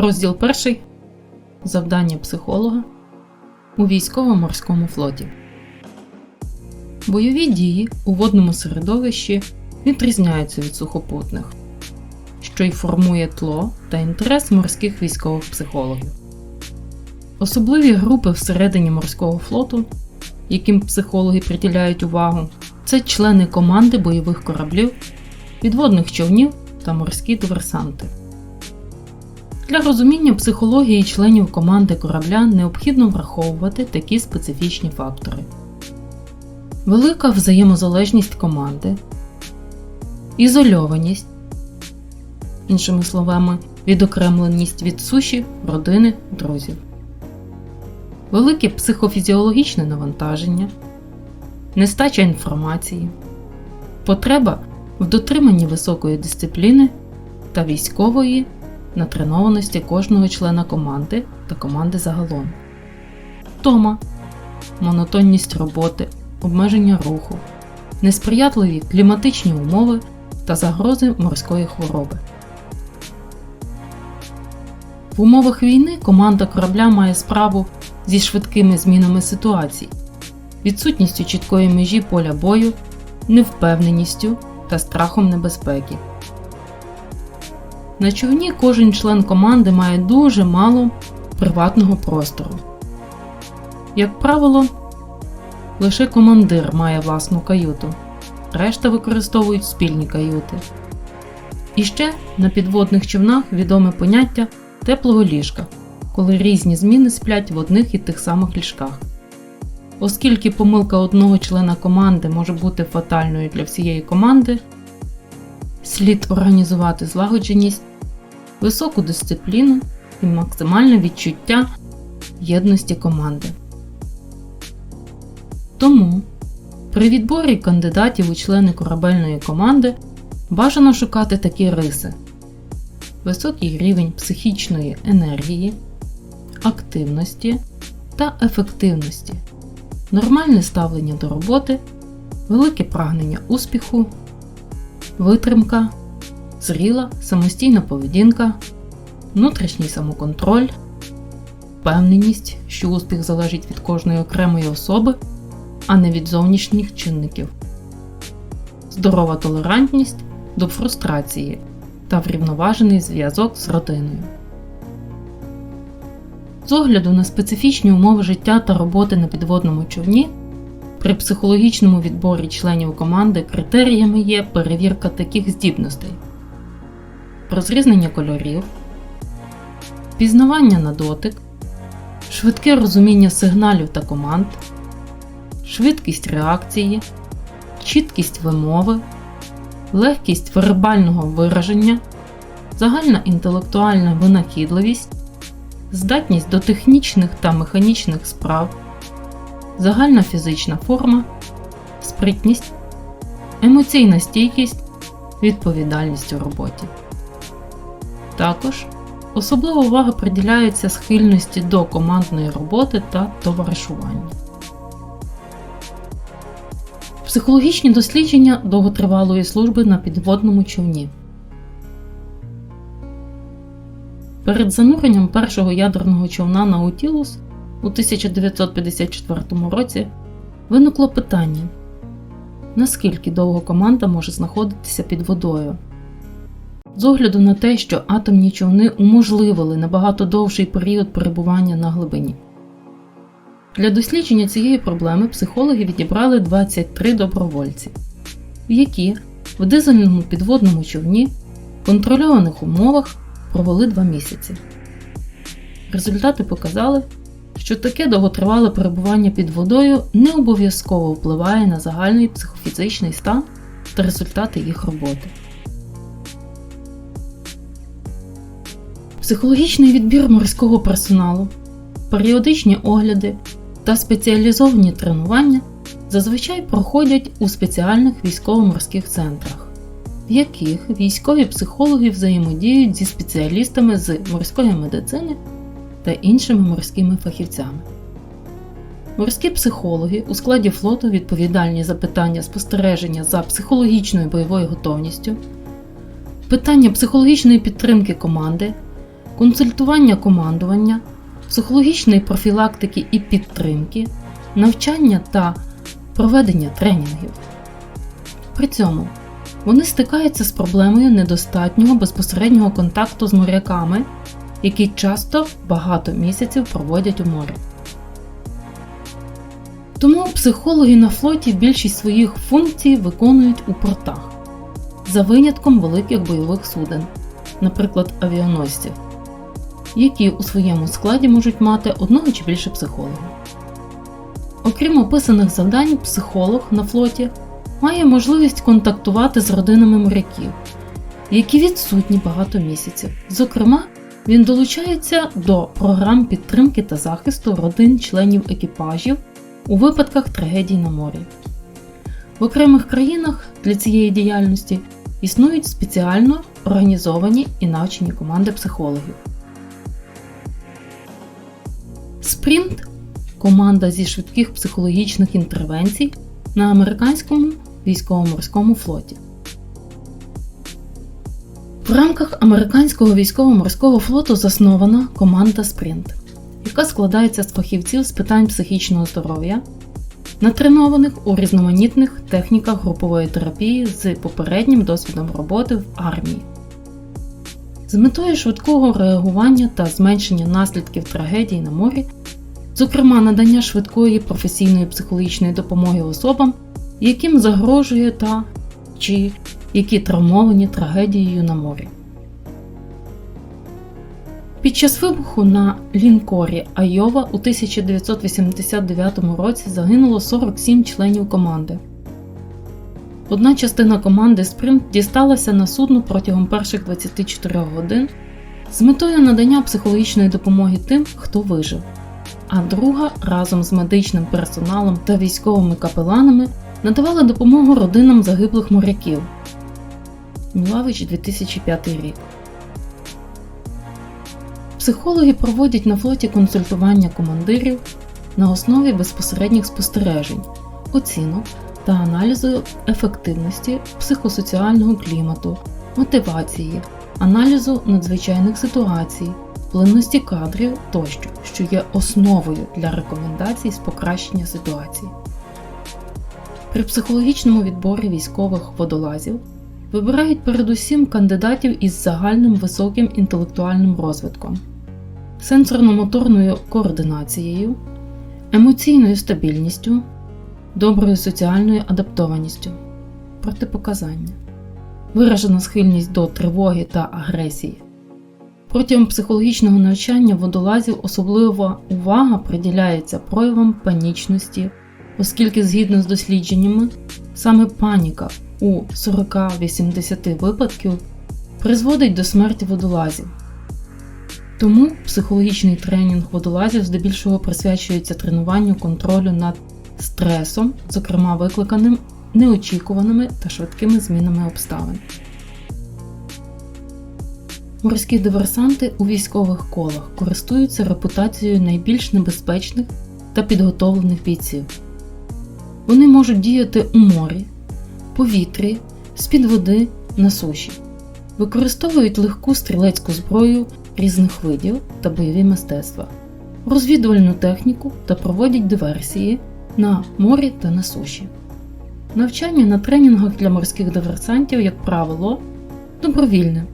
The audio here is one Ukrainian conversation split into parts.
Розділ перший. Завдання психолога у військово-морському флоті. Бойові дії у водному середовищі відрізняються від сухопутних, що й формує тло та інтерес морських військових психологів. Особливі групи всередині морського флоту, яким психологи приділяють увагу, це члени команди бойових кораблів, підводних човнів та морські диверсанти. Для розуміння психології членів команди корабля необхідно враховувати такі специфічні фактори: велика взаємозалежність команди, ізольованість, іншими словами, відокремленість від суші, родини, друзів, велике психофізіологічне навантаження, нестача інформації, потреба в дотриманні високої дисципліни та військової натренованості кожного члена команди та команди загалом, втома, монотонність роботи, обмеження руху, несприятливі кліматичні умови та загрози морської хвороби. В умовах війни команда корабля має справу зі швидкими змінами ситуацій, відсутністю чіткої межі поля бою, невпевненістю та страхом небезпеки. На човні кожен член команди має дуже мало приватного простору. Як правило, лише командир має власну каюту, решта використовують спільні каюти. І ще на підводних човнах відоме поняття теплого ліжка, коли різні зміни сплять в одних і тих самих ліжках. Оскільки помилка одного члена команди може бути фатальною для всієї команди, слід організувати злагодженість, високу дисципліну і максимальне відчуття єдності команди. Тому при відборі кандидатів у члени корабельної команди бажано шукати такі риси: високий рівень психічної енергії, активності та ефективності, нормальне ставлення до роботи, велике прагнення успіху, витримка, зріла самостійна поведінка, внутрішній самоконтроль, впевненість, що успіх залежить від кожної окремої особи, а не від зовнішніх чинників, здорова толерантність до фрустрації та врівноважений зв'язок з родиною. З огляду на специфічні умови життя та роботи на підводному човні, при психологічному відборі членів команди критеріями є перевірка таких здібностей: розрізнення кольорів, пізнавання на дотик, швидке розуміння сигналів та команд, швидкість реакції, чіткість вимови, легкість вербального вираження, загальна інтелектуальна винахідливість, здатність до технічних та механічних справ, загальна фізична форма, спритність, емоційна стійкість, відповідальність у роботі. Також особлива увага приділяється схильності до командної роботи та товаришування. Психологічні дослідження довготривалої служби на підводному човні. Перед зануренням першого ядерного човна Наутілус у 1954 році виникло питання, наскільки довго команда може знаходитися під водою. З огляду на те, що атомні човни уможливили набагато довший період перебування на глибині. Для дослідження цієї проблеми психологи відібрали 23 добровольці, які в дизельному підводному човні в контрольованих умовах провели 2 місяці. Результати показали, що таке довготривале перебування під водою не обов'язково впливає на загальний психофізичний стан та результати їх роботи. Психологічний відбір морського персоналу, періодичні огляди та спеціалізовані тренування зазвичай проходять у спеціальних військово-морських центрах, в яких військові психологи взаємодіють зі спеціалістами з морської медицини та іншими морськими фахівцями. Морські психологи у складі флоту відповідальні за питання спостереження за психологічною бойовою готовністю, питання психологічної підтримки команди консультування командування, психологічної профілактики і підтримки, навчання та проведення тренінгів. При цьому вони стикаються з проблемою недостатнього безпосереднього контакту з моряками, які часто багато місяців проводять у морі. Тому психологи на флоті більшість своїх функцій виконують у портах, за винятком великих бойових суден, наприклад, авіаносців, які у своєму складі можуть мати одного чи більше психологів. Окрім описаних завдань, психолог на флоті має можливість контактувати з родинами моряків, які відсутні багато місяців. Зокрема, він долучається до програм підтримки та захисту родин членів екіпажів у випадках трагедій на морі. В окремих країнах для цієї діяльності існують спеціально організовані і навчені команди психологів. Спринт команда зі швидких психологічних інтервенцій на американському військово-морському флоті. В рамках американського військово-морського флоту заснована команда Спринт, яка складається з фахівців з питань психічного здоров'я, натренованих у різноманітних техніках групової терапії з попереднім досвідом роботи в армії. З метою швидкого реагування та зменшення наслідків трагедій на морі, зокрема надання швидкої професійної психологічної допомоги особам, яким загрожує та чи які травмовані трагедією на морі. Під час вибуху на лінкорі Айова у 1989 році загинуло 47 членів команди. Одна частина команди Спринт дісталася на судно протягом перших 24 годин з метою надання психологічної допомоги тим, хто вижив, а друга разом з медичним персоналом та військовими капеланами надавала допомогу родинам загиблих моряків. Мілавич 2005 рік. Психологи проводять на флоті консультування командирів на основі безпосередніх спостережень, оцінок та аналізу ефективності психосоціального клімату, мотивації, аналізу надзвичайних ситуацій, плинності кадрів тощо, що є основою для рекомендацій з покращення ситуації. При психологічному відборі військових водолазів вибирають передусім кандидатів із загальним високим інтелектуальним розвитком, сенсорно-моторною координацією, емоційною стабільністю, доброю соціальною адаптованістю, протипоказання, виражена схильність до тривоги та агресії. Протягом психологічного навчання водолазів особлива увага приділяється проявам панічності, оскільки, згідно з дослідженнями, саме паніка у 40-80 випадків призводить до смерті водолазів. Тому психологічний тренінг водолазів здебільшого присвячується тренуванню контролю над стресом, зокрема викликаним неочікуваними та швидкими змінами обставин. Морські диверсанти у військових колах користуються репутацією найбільш небезпечних та підготовлених бійців. Вони можуть діяти у морі, повітрі, з-під води на суші, використовують легку стрілецьку зброю різних видів та бойові мистецтва, розвідувальну техніку та проводять диверсії на морі та на суші. Навчання на тренінгах для морських диверсантів, як правило, добровільне.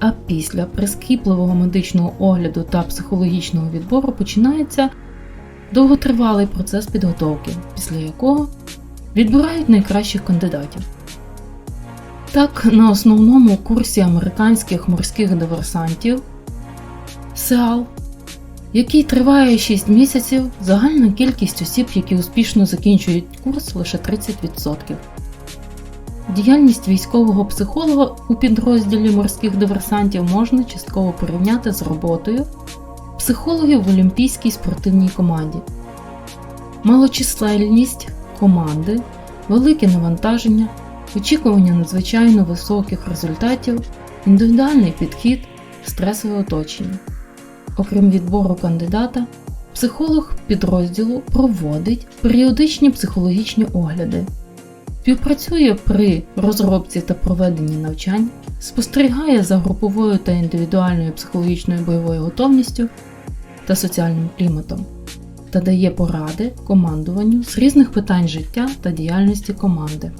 А після прискіпливого медичного огляду та психологічного відбору починається довготривалий процес підготовки, після якого відбирають найкращих кандидатів. Так, на основному курсі американських морських диверсантів СЕАЛ, який триває 6 місяців, загальна кількість осіб, які успішно закінчують курс, лише 30%. Діяльність військового психолога у підрозділі морських диверсантів можна частково порівняти з роботою психологів в Олімпійській спортивній команді. Малочисельність команди, велике навантаження, очікування надзвичайно високих результатів, індивідуальний підхід, стресове оточення. Окрім відбору кандидата, психолог підрозділу проводить періодичні психологічні огляди співпрацює при розробці та проведенні навчань, спостерігає за груповою та індивідуальною психологічною бойовою готовністю та соціальним кліматом та дає поради командуванню з різних питань життя та діяльності команди.